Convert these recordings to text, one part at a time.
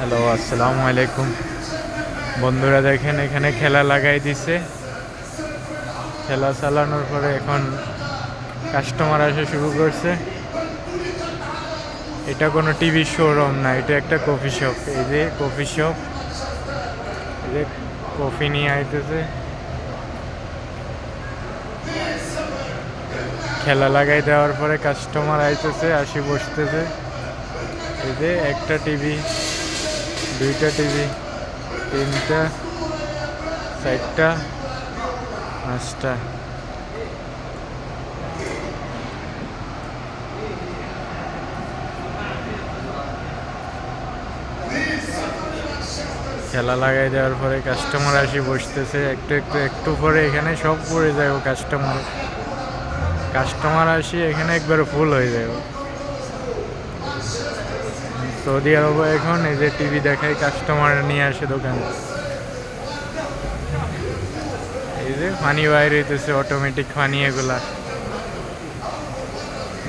Hello, আসসালামু আলাইকুম। বন্ধুরা, দেখেন এখানে খেলা লাগাই দিছে। খেলা চালানোর পরে এখন কাস্টমার আসা শুরু করছে। এটা কোনো টিভি শোরুম না, এটা একটা কফি শপ এই যে কফি শপ এই যে কফি নিয়ে আইতেছে। খেলা লাগাই দেওয়ার পরে কাস্টমার আইতেছে, আসি বসতেছে। এই যে একটা টিভি দুইটা টিভি তিনটা, চারটা, পাঁচটা খেলা লাগাই দেওয়ার পরে কাস্টমার আসি বসতেছে, একটু একটু একটু পরে এখানে সব পড়ে ও কাস্টমার কাস্টমার আসি এখানে একবার ফুল হয়ে ও। সৌদি আরবে এখন এই যে টিভি দেখায় কাস্টমার নিয়ে আসে দোকানে। এই যে পানি বাইরে হইতেছে অটোমেটিক পানি এগুলা।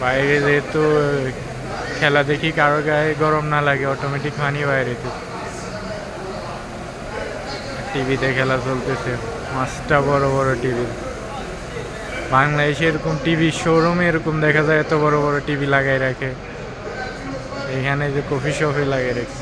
বাইরে যেহেতু, খেলা দেখি কারও গায়ে গরম না লাগে অটোমেটিক পানি বাইরে হইতেছে। টিভিতে খেলা চলতেছে পাঁচটা বড় বড় টিভি। বাংলাদেশে এরকম টিভি শোরুমে এরকম দেখা যায়, এত বড় বড় টিভি লাগাই রাখে। এখানে যে কফি শপে লাগে রেখেছে